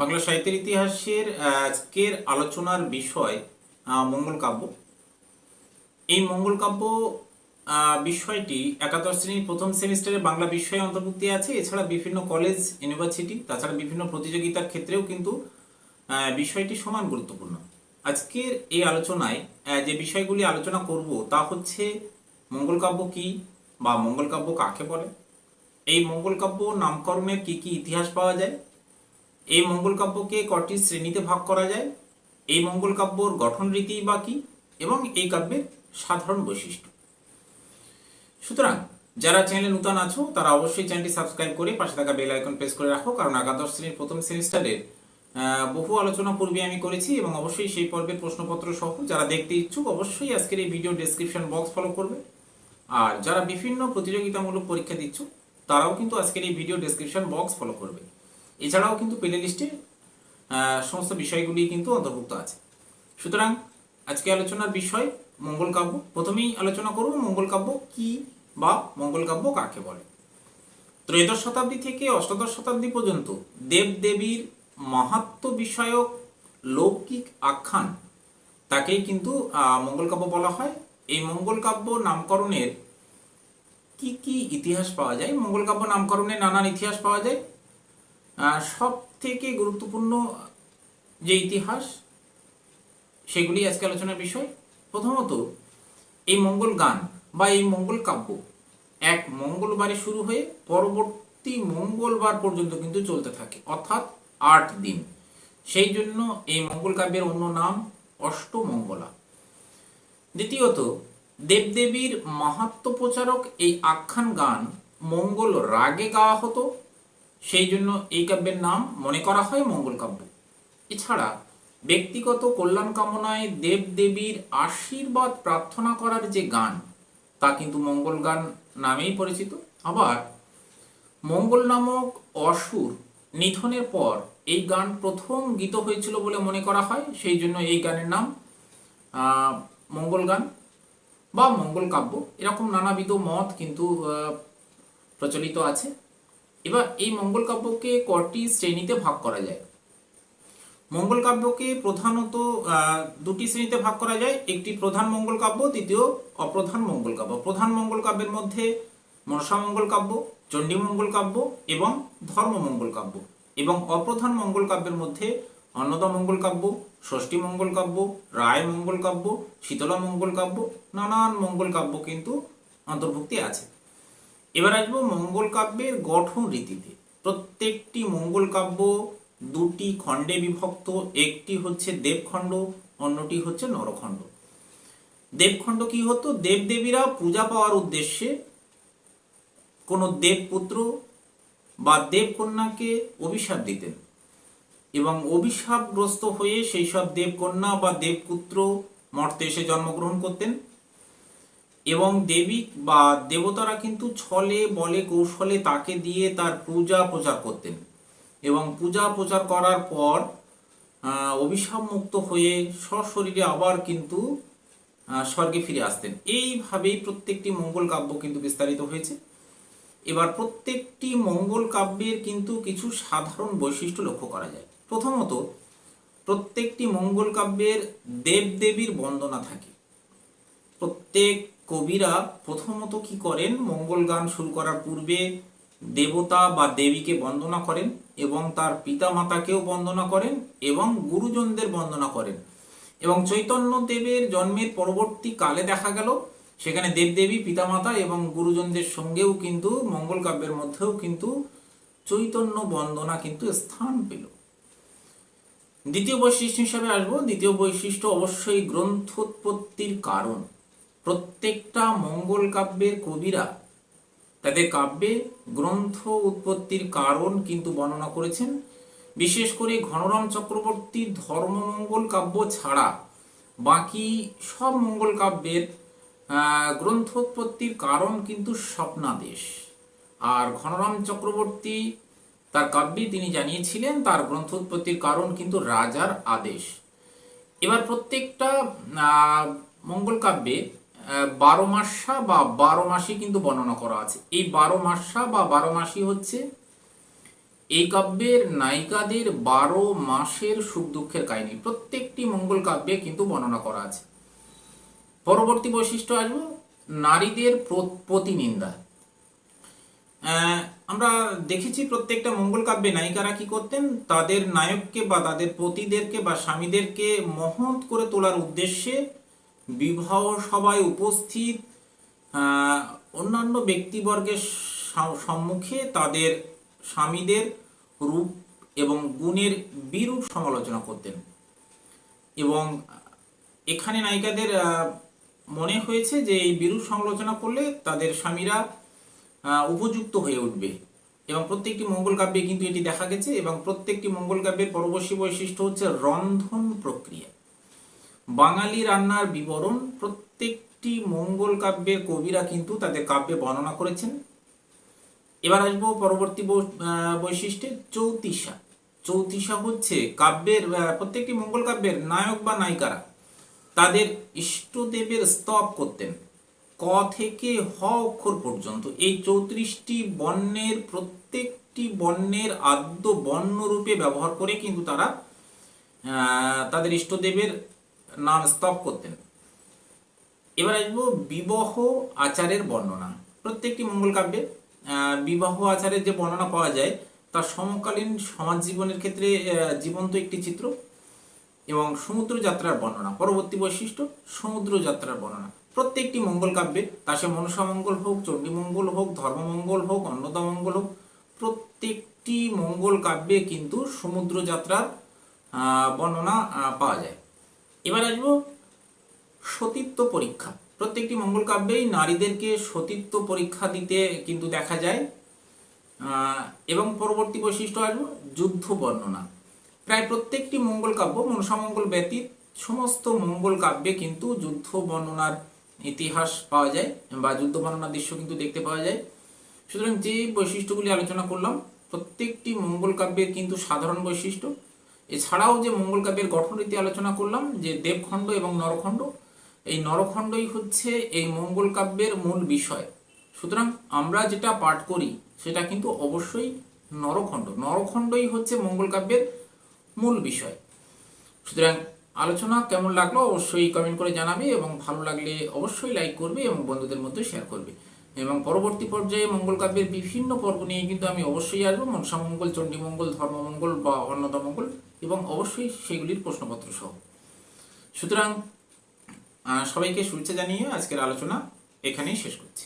বাংলা সাহিত্যের ইতিহাসের আজকের আলোচনার বিষয় মঙ্গল কাব্য। এই মঙ্গল কাব্য বিষয়টি একাদশ শ্রেণির প্রথম সেমিস্টারে বাংলা বিষয়ে অন্তর্ভুক্তি আছে। এছাড়া বিভিন্ন কলেজ, ইউনিভার্সিটি, তাছাড়া বিভিন্ন প্রতিযোগিতার ক্ষেত্রেও কিন্তু বিষয়টি সমান গুরুত্বপূর্ণ। আজকের এই আলোচনায় যে বিষয়গুলি আলোচনা করব তা হচ্ছে, মঙ্গল কাব্য কি বা মঙ্গল কাব্য কাকে বলে? এই মঙ্গল কাব্য নামকরণের কি কি ইতিহাস পাওয়া যায়? এই মঙ্গল কাব্যকে কটি শ্রেণীতে ভাগ করা যায়? এই মঙ্গল কাব্যর গঠন রীতি বা এবং এই কাব্যের সাধারণ বৈশিষ্ট্য। সুতরাং, যারা চ্যানেলে নূতন আছো, তারা অবশ্যই চ্যানেলটি সাবস্ক্রাইব করে পাশে থাকা বেল আইকন প্রেস করে রাখো, কারণ একাদশ শ্রেণির প্রথম সেমিস্টারের বহু আলোচনা পূর্বে আমি করেছি এবং অবশ্যই সেই পর্বের প্রশ্নপত্র সহ যারা দেখতে ইচ্ছুক, অবশ্যই আজকের এই ভিডিও ডেসক্রিপশন বক্স ফলো করবে। আর যারা বিভিন্ন প্রতিযোগিতামূলক পরীক্ষা দিচ্ছ, তারাও কিন্তু আজকের এই ভিডিও ডেসক্রিপশন বক্স ফলো করবে। এছাড়াও কিন্তু প্লে লিস্টে সমস্ত বিষয়গুলি কিন্তু অন্তর্ভুক্ত আছে। সুতরাং আজকে আলোচনার বিষয় মঙ্গল কাব্য। প্রথমেই আলোচনা করব মঙ্গল কাব্য কি বা মঙ্গল কাব্য কাকে বলে? ত্রয়োদশ শতাব্দী থেকে অষ্টাদশ শতাব্দী পর্যন্ত দেবদেবীর মাহাত্ম বিষয়ক লৌকিক আখ্যান, তাকেই কিন্তু মঙ্গল কাব্য বলা হয়। এই মঙ্গল কাব্য নামকরণের কি কি ইতিহাস পাওয়া যায়? মঙ্গল কাব্য নামকরণের নানান ইতিহাস পাওয়া যায়। সব থেকে গুরুত্বপূর্ণ যে ইতিহাস, সেগুলি আজকে আলোচনার বিষয়। প্রথমত, এই মঙ্গল গান বা এই মঙ্গল কাব্য এক মঙ্গলবারে শুরু হয়ে পরবর্তী মঙ্গলবার পর্যন্ত কিন্তু চলতে থাকে, অর্থাৎ আট দিন। সেই জন্য এই মঙ্গল কাব্যের অন্য নাম অষ্টমঙ্গলা। দ্বিতীয়ত, দেবদেবীর মাহাত্ম প্রচারক এই আখ্যান গান মঙ্গল রাগে গাওয়া হতো। সেই জন্য এই কাব্যের নাম মনে করা হয় মঙ্গল কাব্য। এছাড়া ব্যক্তিগত কল্যাণ কামনায় দেবদেবীর আশীর্বাদ প্রার্থনা করার যে গান, তা কিন্তু মঙ্গল গান নামেই পরিচিত। আবার মঙ্গল নামক অসুর নিধনের পর এই গান প্রথম গীত হয়েছিল বলে মনে করা হয়, সেই জন্য এই গানের নাম মঙ্গল গান বা মঙ্গল কাব্য। এরকম নানাবিধ মত কিন্তু প্রচলিত আছে। এবার এই মঙ্গল কাব্যকে কটি শ্রেণীতে ভাগ করা যায়? মঙ্গল কাব্যকে প্রধানত দুটি শ্রেণীতে ভাগ করা যায়। একটি প্রধান মঙ্গল কাব্য, দ্বিতীয় অপ্রধান মঙ্গল কাব্য। প্রধান মঙ্গল কাব্যের মধ্যে মনসা মঙ্গল কাব্য, চণ্ডী মঙ্গল কাব্য এবং ধর্ম মঙ্গল কাব্য এবং অপ্রধান মঙ্গল কাব্যের মধ্যে অন্নদা মঙ্গল কাব্য, ষষ্ঠী মঙ্গল কাব্য, রায় মঙ্গল কাব্য, শীতলা মঙ্গল কাব্য, নানান মঙ্গল কাব্য কিন্তু অন্তর্ভুক্তি আছে। এবার আসব মঙ্গল কাব্যের গঠন রীতিতে। প্রত্যেকটি মঙ্গল কাব্য দুটি খণ্ডে বিভক্ত, একটি হচ্ছে দেবখণ্ড, অন্যটি হচ্ছে নরখণ্ড। দেবখণ্ড কি হতো? দেবদেবীরা পূজা পাওয়ার উদ্দেশ্যে কোনো দেবপুত্র বা দেবকন্যাকে অভিশাপ দিতেন এবং অভিশাপগ্রস্ত হয়ে সেই সব দেবকন্যা বা দেবপুত্র মর্তে এসে জন্মগ্রহণ করতেন। এবং দেবী বা দেবতারা কিন্তু ছলে, বলে, কৌশলে তাকে দিয়ে তার পূজা প্রচার করতেন। এবং পূজা প্রচার করার পর অভিশাপ মুক্ত হয়ে সশরীরে আবার কিন্তু স্বর্গে ফিরে আসতেন। এইভাবেই প্রত্যেকটি মঙ্গল কাব্য কিন্তু বিস্তারিত হয়েছে। এবার প্রত্যেকটি মঙ্গল কাব্যের কিন্তু কিছু সাধারণ বৈশিষ্ট্য লক্ষ্য করা যায়। প্রথমত, প্রত্যেকটি মঙ্গল কাব্যের দেবদেবীর বন্দনা থাকে। প্রত্যেক কবিরা প্রথমত কি করেন? মঙ্গল গান শুরু করার পূর্বে দেবতা বা দেবীকে বন্দনা করেন এবং তার পিতা মাতাকেও বন্দনা করেন এবং গুরুজনদের বন্দনা করেন। এবং চৈতন্য দেবের জন্মের পরবর্তী কালে দেখা গেল, সেখানে দেবদেবী, পিতামাতা এবং গুরুজনদের সঙ্গেও কিন্তু, মঙ্গল কাব্যের মধ্যেও কিন্তু চৈতন্য বন্দনা কিন্তু স্থান পেল। দ্বিতীয় বৈশিষ্ট্য হিসাবে আসব। দ্বিতীয় বৈশিষ্ট্য অবশ্যই গ্রন্থোৎপত্তির কারণ। প্রত্যেকটা মঙ্গল কাব্যের কবিরা তাদের কাব্যে গ্রন্থ উৎপত্তির কারণ কিন্তু বর্ণনা করেছেন। বিশেষ করে ঘনরাম চক্রবর্তীর ধর্মমঙ্গল কাব্য ছাড়া বাকি সব মঙ্গল কাব্যের গ্রন্থোৎপত্তির কারণ কিন্তু স্বপ্নাদেশ। আর ঘনরাম চক্রবর্তী তার কাব্যে তিনি জানিয়েছিলেন, তার গ্রন্থোৎপত্তির কারণ কিন্তু রাজার আদেশ। এবার প্রত্যেকটা মঙ্গল কাব্যে বারো মাসা বা বারো মাসি কিন্তু বর্ণনা করা আছে। এই বারো মাসা বা বারো মাসি হচ্ছে এই কাব্যের নায়িকাদের বারো মাসের সুখ দুঃখের কাহিনী। প্রত্যেকটি মঙ্গল কাব্যে কিন্তু বর্ণনা করা আছে। পরবর্তী বৈশিষ্ট্য আসব, নারীদের প্র- প্রতিনিন্দা। আমরা দেখেছি প্রত্যেকটা মঙ্গল কাব্যে নায়িকারা কি করতেন? তাদের নায়ককে বা তাদের পতিদেরকে বা স্বামীদেরকে মহৎ করে তোলার উদ্দেশ্যে বিবাহ সভায় উপস্থিত অন্যান্য ব্যক্তিবর্গের সম্মুখে তাদের স্বামীদের রূপ এবং গুণের বিরূপ সমালোচনা করতেন। এবং এখানে নায়িকাদের মনে হয়েছে যে এই বিরূপ সমালোচনা করলে তাদের স্বামীরা উপযুক্ত হয়ে উঠবে। এবং প্রত্যেকটি মঙ্গল কাব্যে কিন্তু এটি দেখা গেছে এবং প্রত্যেকটি মঙ্গল কাব্যের পরবর্তী বৈশিষ্ট্য হচ্ছে রন্ধন প্রক্রিয়া। বাঙালি রান্নার বিবরণ প্রত্যেকটি মঙ্গল কাব্যের কবিরা কিন্তু তাদের কাব্যে বর্ণনা করেছেন। এবার আসব পরবর্তী বৈশিষ্ট্যে চৌতিসা চৌতিসা হচ্ছে কাব্যের প্রত্যেকটি মঙ্গল কাব্যের নায়ক বা নায়িকারা তাদের ইষ্টদেবের স্তব করতেন। ক থেকে হ অক্ষর পর্যন্ত এই চৌত্রিশটি বর্ণের, প্রত্যেকটি বর্ণের আদ্য বর্ণ রূপে ব্যবহার করে কিন্তু তারা তাদের ইষ্টদেবের নাম স্তব করতেন এবার আসব বিবাহ আচারের বর্ণনা। প্রত্যেকটি মঙ্গল কাব্যে বিবাহ আচারের যে বর্ণনা পাওয়া যায় তার সমকালীন সমাজ জীবনের ক্ষেত্রে জীবন্ত একটি চিত্র এবং সমুদ্র যাত্রার বর্ণনা, পরবর্তী বৈশিষ্ট্য সমুদ্র যাত্রার বর্ণনা। প্রত্যেকটি মঙ্গল কাব্যে, তা সে মনসা মঙ্গল হোক চণ্ডীমঙ্গল হোক ধর্মমঙ্গল হোক, অন্নদা মঙ্গল হোক, প্রত্যেকটি মঙ্গল কাব্যে কিন্তু সমুদ্র যাত্রার বর্ণনা পাওয়া যায়। এবার আসব সতীত্ব পরীক্ষা। প্রত্যেকটি মঙ্গল কাব্যেই নারীদেরকে সতীত্ব পরীক্ষা দিতে কিন্তু দেখা যায়। এবং পরবর্তী বৈশিষ্ট্য আসব, যুদ্ধ বর্ণনা। প্রায় প্রত্যেকটি মঙ্গল কাব্য মনসামঙ্গল ব্যতীত সমস্ত মঙ্গল কাব্যে কিন্তু যুদ্ধ বর্ণনার ইতিহাস পাওয়া যায় বা যুদ্ধ বর্ণনার দৃশ্য কিন্তু দেখতে পাওয়া যায়। সুতরাং যে বৈশিষ্ট্যগুলি আলোচনা করলাম, প্রত্যেকটি মঙ্গল কাব্যের কিন্তু সাধারণ বৈশিষ্ট্য এছাড়াও যে মঙ্গল কাব্যের গঠন রীতি আলোচনা করলাম, যে দেবখণ্ড এবং নরখণ্ড, এই নরখণ্ডই হচ্ছে এই মঙ্গল কাব্যের মূল বিষয়। সুতরাং আমরা যেটা পাঠ করি, সেটা কিন্তু অবশ্যই নরখণ্ড। নরখণ্ডই হচ্ছে মঙ্গল কাব্যের মূল বিষয়। সুতরাং আলোচনা কেমন লাগল অবশ্যই কমেন্ট করে জানাবে এবং ভালো লাগলে অবশ্যই লাইক করবে এবং বন্ধুদের মধ্যে শেয়ার করবে। এবং পরবর্তী পর্যায়ে মঙ্গল কাব্যের বিভিন্ন পর্ব নিয়ে কিন্তু আমি অবশ্যই আসব। মনসামঙ্গল চণ্ডীমঙ্গল ধর্মমঙ্গল বা অন্নদামঙ্গল এবং অবশ্যই সেগুলির প্রশ্নপত্র সহ। সুতরাং সবাইকে শুভেচ্ছা জানিয়ে আজকের আলোচনা এখানেই শেষ করছি।